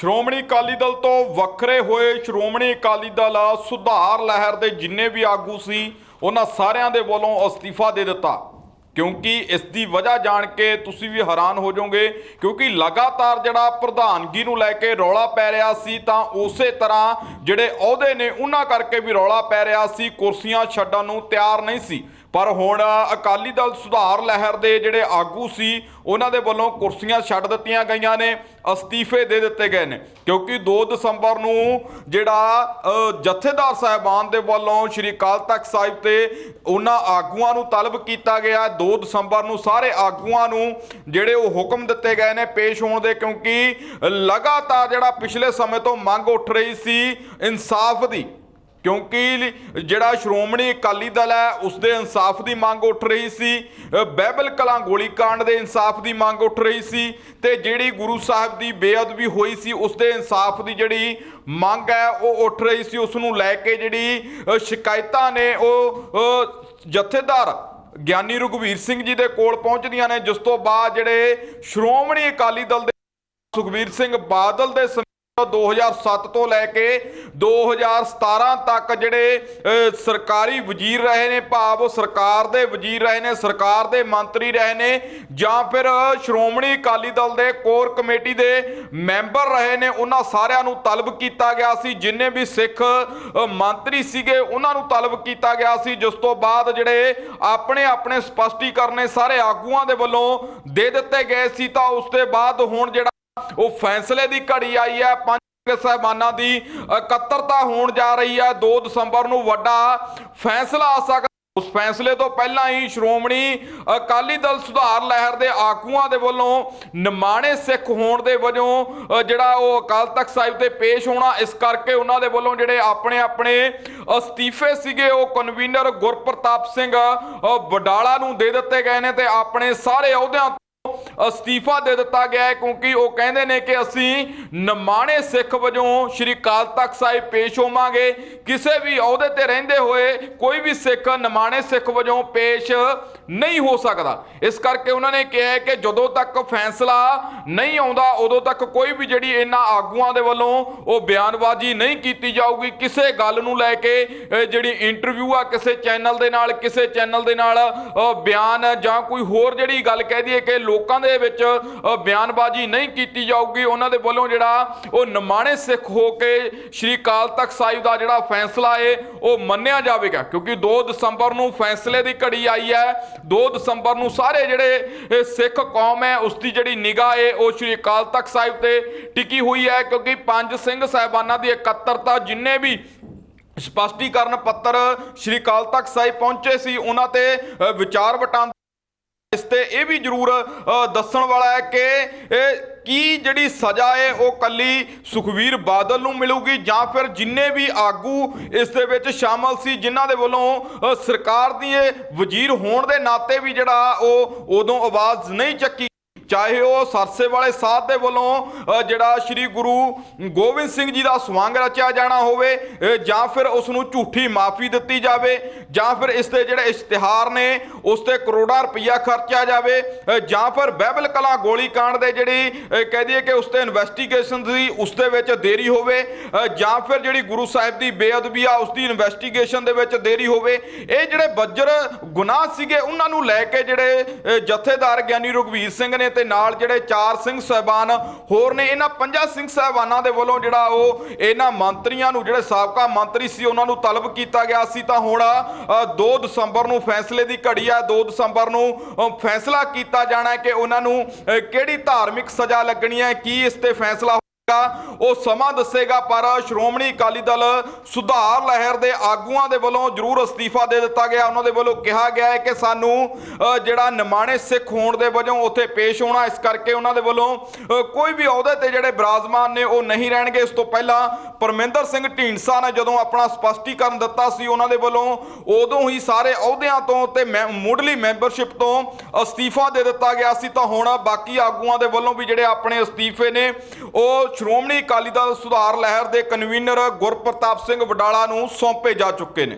ਸ਼੍ਰੋਮਣੀ ਅਕਾਲੀ ਦਲ ਤੋਂ ਵੱਖਰੇ ਹੋਏ ਸ਼੍ਰੋਮਣੀ ਅਕਾਲੀ ਦਲ ਸੁਧਾਰ ਲਹਿਰ ਦੇ ਜਿੰਨੇ ਵੀ ਆਗੂ ਸੀ, ਉਹਨਾਂ ਸਾਰਿਆਂ ਦੇ ਵੱਲੋਂ ਅਸਤੀਫਾ ਦੇ ਦਿੱਤਾ। ਕਿਉਂਕਿ ਇਸ ਦੀ ਵਜ੍ਹਾ ਜਾਣ ਕੇ ਤੁਸੀਂ ਵੀ ਹੈਰਾਨ ਹੋ ਜਾਓਗੇ, ਕਿਉਂਕਿ ਲਗਾਤਾਰ ਜਿਹੜਾ ਪ੍ਰਧਾਨਗੀ ਨੂੰ ਲੈ ਕੇ ਰੌਲਾ ਪੈ ਰਿਹਾ ਸੀ, ਤਾਂ ਉਸੇ ਤਰ੍ਹਾਂ ਜਿਹੜੇ ਅਹੁਦੇ ਨੇ, ਉਹਨਾਂ ਕਰਕੇ ਵੀ ਰੌਲਾ ਪੈ ਰਿਹਾ ਸੀ, ਕੁਰਸੀਆਂ ਛੱਡਣ ਨੂੰ ਤਿਆਰ ਨਹੀਂ ਸੀ। ਪਰ ਹੁਣ ਅਕਾਲੀ ਦਲ ਸੁਧਾਰ ਲਹਿਰ ਦੇ ਜਿਹੜੇ ਆਗੂ ਸੀ, ਉਹਨਾਂ ਦੇ ਵੱਲੋਂ ਕੁਰਸੀਆਂ ਛੱਡ ਦਿੱਤੀਆਂ ਗਈਆਂ ਨੇ, ਅਸਤੀਫੇ ਦੇ ਦਿੱਤੇ ਗਏ ਨੇ। ਕਿਉਂਕਿ 2 ਦਸੰਬਰ ਨੂੰ ਜਿਹੜਾ ਜਥੇਦਾਰ ਸਾਹਿਬਾਨ ਦੇ ਵੱਲੋਂ ਸ਼੍ਰੀ ਅਕਾਲ ਤਖਤ ਸਾਹਿਬ ਤੇ ਉਹਨਾਂ ਆਗੂਆਂ ਨੂੰ ਤਲਬ ਕੀਤਾ ਗਿਆ। 2 ਦਸੰਬਰ ਨੂੰ ਸਾਰੇ ਆਗੂਆਂ ਨੂੰ ਜਿਹੜੇ ਉਹ ਹੁਕਮ ਦਿੱਤੇ ਗਏ ਨੇ ਪੇਸ਼ ਹੋਣ ਦੇ, ਕਿਉਂਕਿ ਲਗਾਤਾਰ ਜਿਹੜਾ ਪਿਛਲੇ ਸਮੇਂ ਤੋਂ ਮੰਗ ਉੱਠ ਰਹੀ ਸੀ ਇਨਸਾਫ ਦੀ। ਕਿਉਂਕਿ ਜਿਹੜਾ ਸ਼੍ਰੋਮਣੀ ਅਕਾਲੀ ਦਲ ਹੈ, ਉਸ ਦੇ ਇਨਸਾਫ ਦੀ ਮੰਗ ਉੱਠ ਰਹੀ ਸੀ। ਬਹਿਬਲ ਕਲਾਂ ਗੋਲੀकांड ਦੇ ਇਨਸਾਫ ਦੀ ਮੰਗ ਉੱਠ ਰਹੀ ਸੀ ਤੇ ਜਿਹੜੀ ਗੁਰੂ ਸਾਹਿਬ ਦੀ ਬੇਅਦਬੀ ਹੋਈ ਸੀ, ਉਸ ਦੇ ਇਨਸਾਫ ਦੀ ਜਿਹੜੀ ਮੰਗ ਹੈ, ਉਹ ਉੱਠ ਰਹੀ ਸੀ। ਉਸ ਨੂੰ ਲੈ ਕੇ ਜਿਹੜੀ ਸ਼ਿਕਾਇਤਾਂ ਨੇ, ਉਹ ਜਥੇਦਾਰ ਗਿਆਨੀ ਰਘਵੀਰ ਸਿੰਘ ਜੀ ਦੇ ਕੋਲ ਪਹੁੰਚਦੀਆਂ ਨੇ। ਜਿਸ ਤੋਂ ਬਾਅਦ ਜਿਹੜੇ ਸ਼੍ਰੋਮਣੀ ਅਕਾਲੀ ਦਲ ਦੇ ਸੁਖਬੀਰ ਸਿੰਘ ਬਾਦਲ ਦੇ 2007 ਤੋਂ ਲੈ ਕੇ 2017 ਤੱਕ ਜਿਹੜੇ ਸਰਕਾਰੀ ਵਜ਼ੀਰ ਰਹੇ ਨੇ, ਭਾਵ ਸਰਕਾਰ ਦੇ ਵਜ਼ੀਰ ਰਹੇ ਨੇ, ਸਰਕਾਰ ਦੇ ਮੰਤਰੀ ਰਹੇ ਨੇ, ਜਾਂ ਫਿਰ ਸ਼੍ਰੋਮਣੀ ਅਕਾਲੀ ਦਲ ਦੇ ਕੋਰ ਕਮੇਟੀ ਦੇ ਮੈਂਬਰ ਰਹੇ ਨੇ, ਉਹਨਾਂ ਸਾਰਿਆਂ ਨੂੰ ਤਲਬ ਕੀਤਾ ਗਿਆ ਸੀ। ਜਿੰਨੇ ਵੀ ਸਿੱਖ ਮੰਤਰੀ ਸੀਗੇ, ਉਹਨਾਂ ਨੂੰ ਤਲਬ ਕੀਤਾ ਗਿਆ ਸੀ। ਜਿਸ ਤੋਂ ਬਾਅਦ ਜਿਹੜੇ ਆਪਣੇ ਆਪਣੇ ਸਪਸ਼ਟੀਕਰਨ ਸਾਰੇ ਆਗੂਆਂ ਦੇ ਵੱਲੋਂ ਦੇ ਦਿੱਤੇ ਗਏ ਸੀ। ਤਾਂ ਉਸ ਤੋਂ ਬਾਅਦ ਹੁਣ ਜਿਹੜਾ ਉਹ ਫੈਸਲੇ ਦੀ ਘੜੀ ਆਈ ਹੈ। ਪੰਜ ਸਾਹਿਬਾਨਾਂ ਦੀ ਇਕੱਤਰਤਾ ਹੋਣ ਜਾ ਰਹੀ ਹੈ। 2 ਦਸੰਬਰ ਨੂੰ ਵੱਡਾ ਫੈਸਲਾ ਆ ਸਕਦਾ ਉਸ ਫੈਸਲੇ ਤੋਂ ਪਹਿਲਾਂ ਹੀ ਸ਼੍ਰੋਮਣੀ ਅਕਾਲੀ ਦਲ ਸੁਧਾਰ ਲਹਿਰ ਦੇ ਆਗੂਆਂ ਦੇ ਵੱਲੋਂ ਨਿਮਾਣੇ ਸਿੱਖ ਹੋਣ ਦੇ ਵਜੋਂ ਜਿਹੜਾ ਉਹ ਅਕਾਲ ਤਖਤ ਸਾਹਿਬ ਤੇ ਪੇਸ਼ ਹੋਣਾ ਇਸ ਕਰਕੇ ਉਹਨਾਂ ਦੇ ਵੱਲੋਂ ਜਿਹੜੇ ਆਪਣੇ ਆਪਣੇ ਅਸਤੀਫੇ ਸੀਗੇ ਉਹ ਕਨਵੀਨਰ ਗੁਰਪ੍ਰਤਾਪ ਸਿੰਘ ਅ, ਵਡਾਲਾ ਨੂੰ ਦੇ ਦਿੱਤੇ ਗਏ ਨੇ ਤੇ ਆਪਣੇ ਸਾਰੇ ਅਹੁਦਿਆਂ ਅਸਤੀਫਾ ਦੇ ਦਿੱਤਾ ਗਿਆ ਹੈ ਕਿਉਂਕਿ ਉਹ ਕਹਿੰਦੇ ਨੇ ਕਿ ਅਸੀਂ ਨਿਮਾਣੇ ਸਿੱਖ ਵਜੋਂ ਸ਼੍ਰੀ ਅਕਾਲ ਤਖਤ ਸਾਹਿਬ ਪੇਸ਼ ਹੋਵਾਂਗੇ। ਕਿਸੇ ਵੀ ਅਹੁਦੇ ਤੇ ਰਹਿੰਦੇ ਹੋਏ ਕੋਈ ਵੀ ਸਿੱਖ ਨਿਮਾਣੇ ਸਿੱਖ ਵਜੋਂ ਪੇਸ਼ ਨਹੀਂ ਹੋ ਸਕਦਾ। ਇਸ ਕਰਕੇ ਉਹਨਾਂ ਨੇ ਕਿਹਾ ਕਿ ਜਦੋਂ ਤੱਕ ਫੈਸਲਾ ਨਹੀਂ ਆਉਂਦਾ, ਉਦੋਂ ਤੱਕ ਕੋਈ ਵੀ ਜਿਹੜੀ ਇਹਨਾਂ ਆਗੂਆਂ ਦੇ ਵੱਲੋਂ ਉਹ ਬਿਆਨਬਾਜ਼ੀ ਨਹੀਂ ਕੀਤੀ ਜਾਊਗੀ। ਕਿਸੇ ਗੱਲ ਨੂੰ ਲੈ ਕੇ ਜਿਹੜੀ ਇੰਟਰਵਿਊ ਆ, ਕਿਸੇ ਚੈਨਲ ਦੇ ਨਾਲ, ਕਿਸੇ ਚੈਨਲ ਦੇ ਨਾਲ ਬਿਆਨ ਜਾਂ ਕੋਈ ਹੋਰ ਜਿਹੜੀ ਗੱਲ ਕਹਿ ਦਈਏ ਕਿ ਲੋਕਾਂ ਦੇ ਵਿੱਚ ਬਿਆਨਬਾਜ਼ੀ ਨਹੀਂ ਕੀਤੀ ਜਾਊਗੀ। ਉਹਨਾਂ ਦੇ ਵੱਲੋਂ ਜਿਹੜਾ, ਉਹ ਨਿਮਾਣੇ ਸਿੱਖ ਹੋ ਕੇ ਸ਼੍ਰੀ ਅਕਾਲ ਤਖਤ ਸਾਹਿਬ ਦਾ ਜਿਹੜਾ ਫੈਸਲਾ ਏ, ਉਹ ਮੰਨਿਆ ਜਾਵੇਗਾ। ਕਿਉਂਕਿ 2 ਦਸੰਬਰ ਨੂੰ ਫੈਸਲੇ ਦੀ ਘੜੀ ਆਈ ਹੈ। 2 ਦਸੰਬਰ ਨੂੰ ਸਾਰੇ ਜਿਹੜੇ ਸਿੱਖ ਕੌਮ ਹੈ, ਉਸ ਦੀ ਜਿਹੜੀ ਨਿਗਾਹ ਏ, ਉਹ ਸ਼੍ਰੀ ਅਕਾਲ ਤਖਤ ਸਾਹਿਬ ਤੇ ਟਿਕੀ ਹੋਈ ਹੈ। ਕਿਉਂਕਿ ਪੰਜ ਸਿੰਘ ਸਾਹਿਬਾਨਾਂ ਦੀ ਇਕੱਤਰਤਾ ਜਿੰਨੇ ਵੀ ਸਪਸ਼ਟੀਕਰਨ ਪੱਤਰ ਸ਼੍ਰੀ ਅਕਾਲ ਤਖਤ ਸਾਹਿਬ ਪਹੁੰਚੇ ਸੀ, ਉਹਨਾਂ ਤੇ ਵਿਚਾਰ ਵਟਾਂ ਇਸ ਤੇ ਇਹ ਵੀ ਜ਼ਰੂਰ ਦੱਸਣ ਵਾਲਾ ਹੈ ਕਿ ਇਹ ਕੀ ਜਿਹੜੀ ਸਜ਼ਾ ਹੈ ਉਹ ਕੱਲੀ ਸੁਖਵੀਰ ਬਾਦਲ ਨੂੰ ਮਿਲੂਗੀ ਜਾਂ ਫਿਰ ਜਿੰਨੇ ਵੀ ਆਗੂ ਇਸ ਦੇ ਵਿੱਚ ਸ਼ਾਮਲ ਸੀ, ਜਿਨ੍ਹਾਂ ਦੇ ਵੱਲੋਂ ਸਰਕਾਰ ਦੀ ਵਜ਼ੀਰ ਹੋਣ ਦੇ ਨਾਤੇ ਵੀ ਜਿਹੜਾ ਉਹ ਉਦੋਂ ਆਵਾਜ਼ ਨਹੀਂ ਚੱਕੀ ਚਾਹੇ ਉਹ ਸਰਸੇ ਵਾਲੇ ਸਾਧ ਦੇ ਵੱਲੋਂ ਜਿਹੜਾ ਸ੍ਰੀ ਗੁਰੂ ਗੋਬਿੰਦ ਸਿੰਘ ਜੀ ਦਾ ਸਵਾਂਗ ਰਚਿਆ ਜਾਣਾ ਹੋਵੇ ਜਾਂ ਫਿਰ ਉਸ ਨੂੰ ਝੂਠੀ ਮਾਫੀ ਦਿੱਤੀ ਜਾਵੇ, ਜਾਂ ਫਿਰ ਇਸ ਦੇ ਜਿਹੜੇ ਇਸ਼ਤਿਹਾਰ ਨੇ, ਉਸ ਤੇ ਕਰੋੜਾਂ ਰੁਪਈਆ ਖਰਚਿਆ ਜਾਵੇ ਜਾਂ ਫਿਰ ਬਹਿਬਲ ਕਲਾ ਗੋਲੀकांड ਦੇ ਜਿਹੜੀ ਕਹਿ ਦਈਏ ਕਿ ਉਸ ਤੇ ਇਨਵੈਸਟੀਗੇਸ਼ਨ ਦੀ ਉਸ ਦੇ ਵਿੱਚ ਦੇਰੀ ਹੋਵੇ ਜਾਂ ਫਿਰ ਜਿਹੜੀ ਗੁਰੂ ਸਾਹਿਬ ਦੀ ਬੇਅਦਬੀ ਆ, ਉਸ ਦੀ ਇਨਵੈਸਟੀਗੇਸ਼ਨ ਦੇ ਵਿੱਚ ਦੇਰੀ ਹੋਵੇ, ਇਹ ਜਿਹੜੇ ਬੱਜਰ ਗੁਨਾਹ ਸੀਗੇ, ਉਹਨਾਂ ਨੂੰ ਲੈ ਕੇ ਜਿਹੜੇ ਜਥੇਦਾਰ ਗਿਆਨੀ ਰਘਵੀਰ ਸਿੰਘ ਨੇ ਤੇ ਨਾਲ ਜਿਹੜੇ ਚਾਰ ਸਿੰਘ ਸਾਹਿਬਾਨ ਹੋਰ ਨੇ ਇਹਨਾਂ ਪੰਜਾਂ ਸਿੰਘ ਸਾਹਿਬਾਨਾਂ ਦੇ ਵੱਲੋਂ ਜਿਹੜਾ ਉਹ ਇਹਨਾਂ ਮੰਤਰੀਆਂ ਨੂੰ ਜਿਹੜੇ ਸਾਬਕਾ ਮੰਤਰੀ ਸੀ ਉਹਨਾਂ ਨੂੰ ਤਲਬ ਕੀਤਾ ਗਿਆ ਸੀ। ਤਾਂ ਹੁਣ ਅ, 2 ਦਸੰਬਰ ਨੂੰ ਫੈਸਲੇ ਦੀ ਘੜੀ ਆ 2 ਦਸੰਬਰ ਨੂੰ ਫੈਸਲਾ ਕੀਤਾ ਜਾਣਾ ਹੈ ਕਿ ਉਹਨਾਂ ਨੂੰ ਕਿਹੜੀ ਧਾਰਮਿਕ ਸਜ਼ਾ ਲੱਗਣੀ ਹੈ ਕੀ ਇਸ ਤੇ ਫੈਸਲਾ ਹੋਵੇਗਾ ਉਹ ਸਮਾਂ ਦੱਸੇਗਾ, ਪਰ ਸ਼੍ਰੋਮਣੀ ਅਕਾਲੀ ਦਲ ਸੁਧਾਰ ਲਹਿਰ ਦੇ ਆਗੂਆਂ ਦੇ ਵੱਲੋਂ ਜ਼ਰੂਰ ਅਸਤੀਫਾ ਦੇ ਦਿੱਤਾ ਗਿਆ। ਉਹਨਾਂ ਦੇ ਵੱਲੋਂ ਕਿਹਾ ਗਿਆ ਹੈ ਕਿ ਸਾਨੂੰ ਜਿਹੜਾ ਨਿਮਾਣੇ ਸਿੱਖ ਹੋਣ ਦੇ ਵਜੋਂ ਉੱਥੇ ਪੇਸ਼ ਹੋਣਾ, ਇਸ ਕਰਕੇ ਉਹਨਾਂ ਦੇ ਵੱਲੋਂ ਕੋਈ ਵੀ ਅਹੁਦੇ ਤੇ ਜਿਹੜੇ ਬਰਾਜ਼ਮਾਨ ਨੇ ਉਹ ਨਹੀਂ ਰਹਿਣਗੇ। ਇਸ ਤੋਂ ਪਹਿਲਾਂ ਪਰਮਿੰਦਰ ਸਿੰਘ ਢੀਂਡਸਾ ਨੇ ਜਦੋਂ ਆਪਣਾ ਸਪਸ਼ਟੀਕਰਨ ਦਿੱਤਾ ਸੀ, ਉਹਨਾਂ ਦੇ ਵੱਲੋਂ ਉਦੋਂ ਹੀ ਸਾਰੇ ਅਹੁਦਿਆਂ ਤੋਂ ਤੇ ਮੈਂ- ਮੁੱਢਲੀ ਮੈਂਬਰਸ਼ਿਪ ਤੋਂ ਅਸਤੀਫਾ ਦੇ ਦਿੱਤਾ ਗਿਆ ਸੀ। ਤਾਂ ਹੁਣ ਬਾਕੀ ਆਗੂਆਂ ਦੇ ਵੱਲੋਂ ਵੀ ਜਿਹੜੇ ਆਪਣੇ ਅਸਤੀਫੇ ਨੇ, ਉਹ ਸ਼੍ਰੋਮਣੀ ਅਕਾਲੀ ਦਲ ਸੁਧਾਰ ਲਹਿਰ ਦੇ ਕਨਵੀਨਰ ਗੁਰਪ੍ਰਤਾਪ ਸਿੰਘ ਵਡਾਲਾ ਨੂੰ ਸੌਂਪੇ ਜਾ ਚੁੱਕੇ ਨੇ।